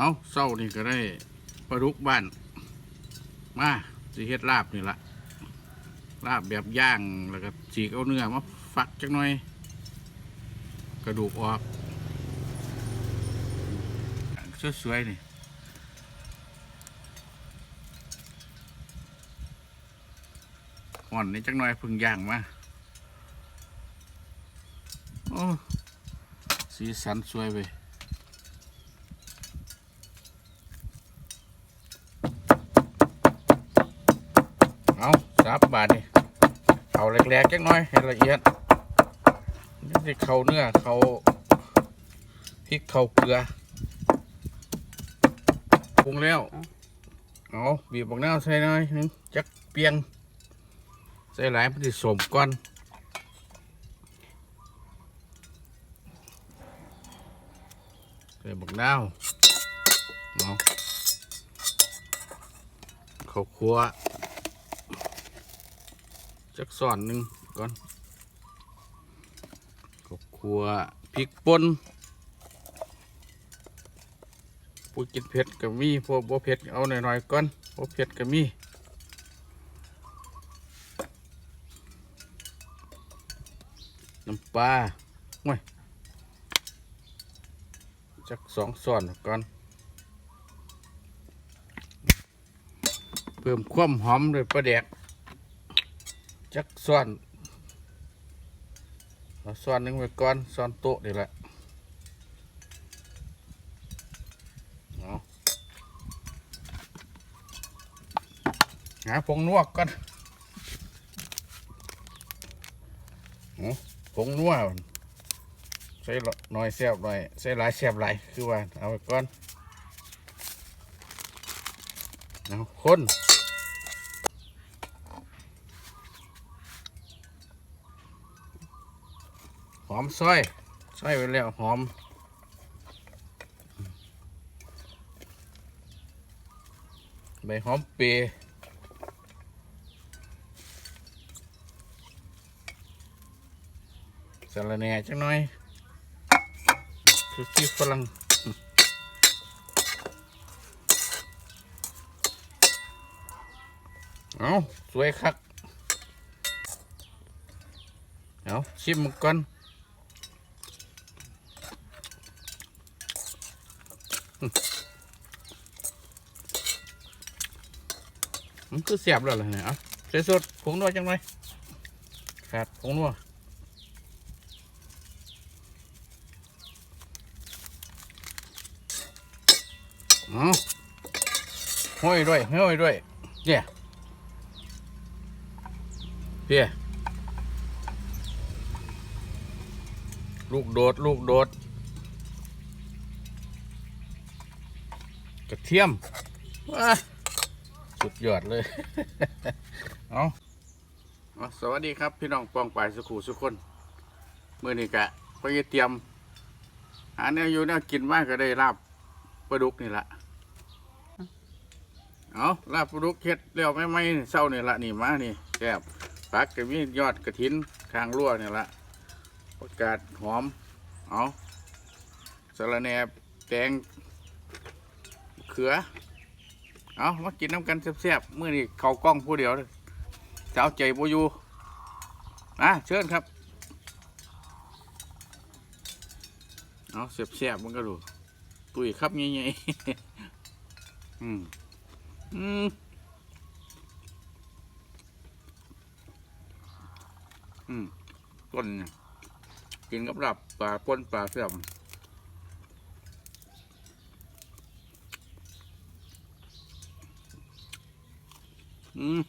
เอาเศร้านี่ก็ได้ปลาดุกบ้าน มาสิเฮ็ดลาบนี่ละลาบแบบย่างแล้วก็ฉีกเอาเนื้อมาฝักจักหน่อย กระดูกออกสวยๆนี่ห่อนนี่จักหน่อยพึ่งย่างมาโอ้สีสันสวยไปเอาสั บาทนี่เอาแหลกๆจักน่อยให้ละเอียดนี่เขาเนื้อเขาพริกเขาเกลือปรุงแล้วเอาบีบบักนาใส่หน่อยหนึงจักเปียงใส่หลายมันสิสมก่อนใส่บักนาเอาข้าวคั่ว จักส่อนหนึ่งก่อนข้าวคั่วพริกป่นผู้กินเผ็ดก็มีพวกบ่เผ็ดเอาหน่อยๆก่อนบ่เผ็ดก็มีน้ำปลาห่วยจักสองส่วนก่อน เพิ่มความหอมด้วยปลาแดก จักส่วนเอาส่วนหนึ่งไว้ก่อนส่วนโต๊ะนี่แหละเอาหาผ หอมซอยซอยไว้แล้วหอมใบหอมเปรย์สาระแหน่จังหน่อยคือที่ฝรั่งเอาสวยคักเอาชิมมันก่อน มันคือเสียบแล้วเหรอเนี่ยเอาใส่สดผงนัวจังไหน่อยขาดผงนัวอ๋อห้อยด้วยห้อยด้วย เนี่ยเพี่ยลูกโดด ลูกโดด กระเทียมว้าสุดยอดเลยเอาเอาสวัสดีครับพี่น้องปองปายสุขูสุกคนมื่อนี้กะไปเตรียมหาแนวอยู่แนวกินมากก็ได้ลาบปลาดุกนี่ละเอาลาบปลาดุกเฮ็ดแล้วไม่ไม่เศร้านี่ละนี่มานี่แซ่บผักก็มียอดกระถินคางรั่วนี่ละประกาศหอม เอาสะระแหน่แตงเขือ เอามากินน้ำกันแซ่บๆเมื่อนี้เขากล้องผู้เดียวเด้อสาวใจโบอยู่นะเชิญครับ เอาแซ่บๆมันก็ดู ตุยครับใหญ่ๆอืมอืมอืมก้นกินกับหลับปลาป้นปลาเสื่อม อืม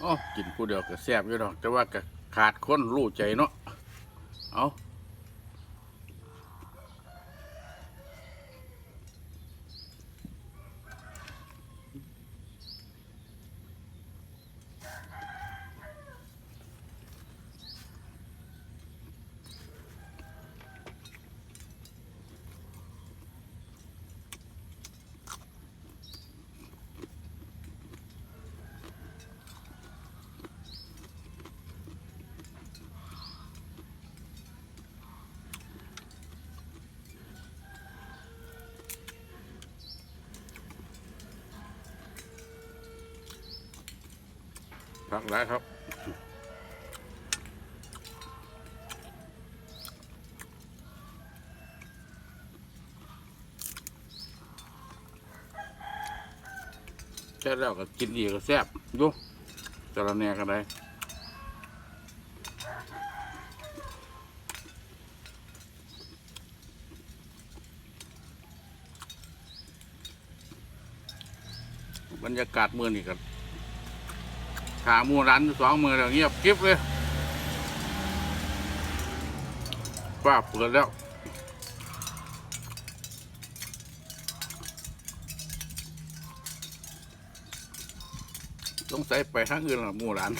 โอ้กินผู้เดียวก็แซ่บอยู่ดอก แต่ว่าก็ขาดคนรู้ใจเนาะ เอา ผักหลายครับแซ่บแล้วก็กินอีกก็แซ่บอยุจระแนกันได้บรรยากาศเมืองนี่กัน ขาหมูร้านสองมือแล้วเงียบกริฟเลยป้าเปิดแล้วต้องใส่ไปทางอื่นละหมู่หลาน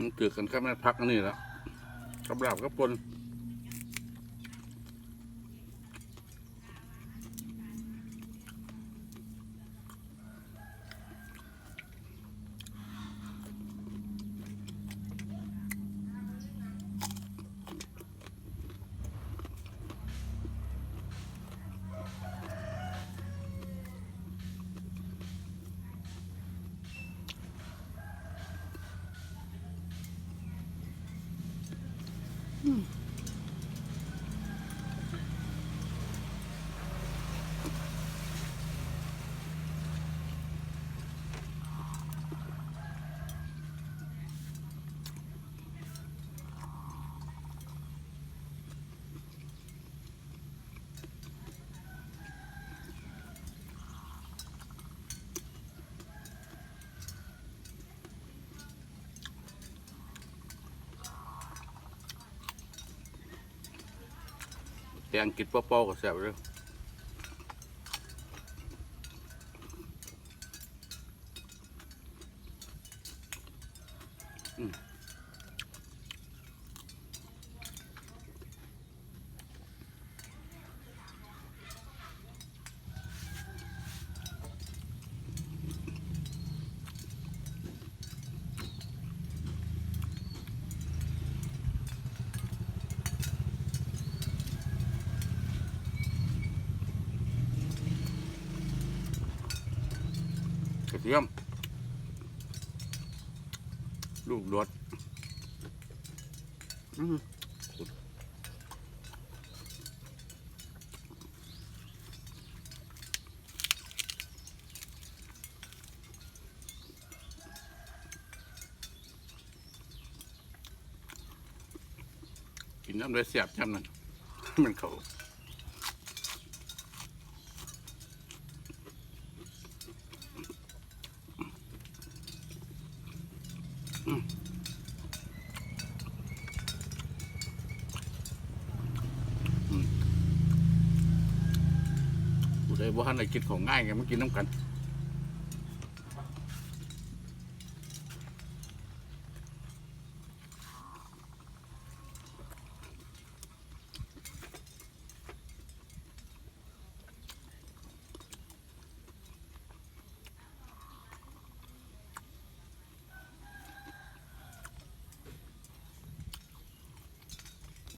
มันเกิดกันครับแม่พักอันนี่แล้วกับหลับกับปน แตงกิดเปล่าๆก็แซ่บเลย กระเทียม ลูกรสกินน้ำเลยเสียบจำนั่นมันเขา ผู้ใดบ่ทันได้กินของง่ายไงมันกินน้ำกัน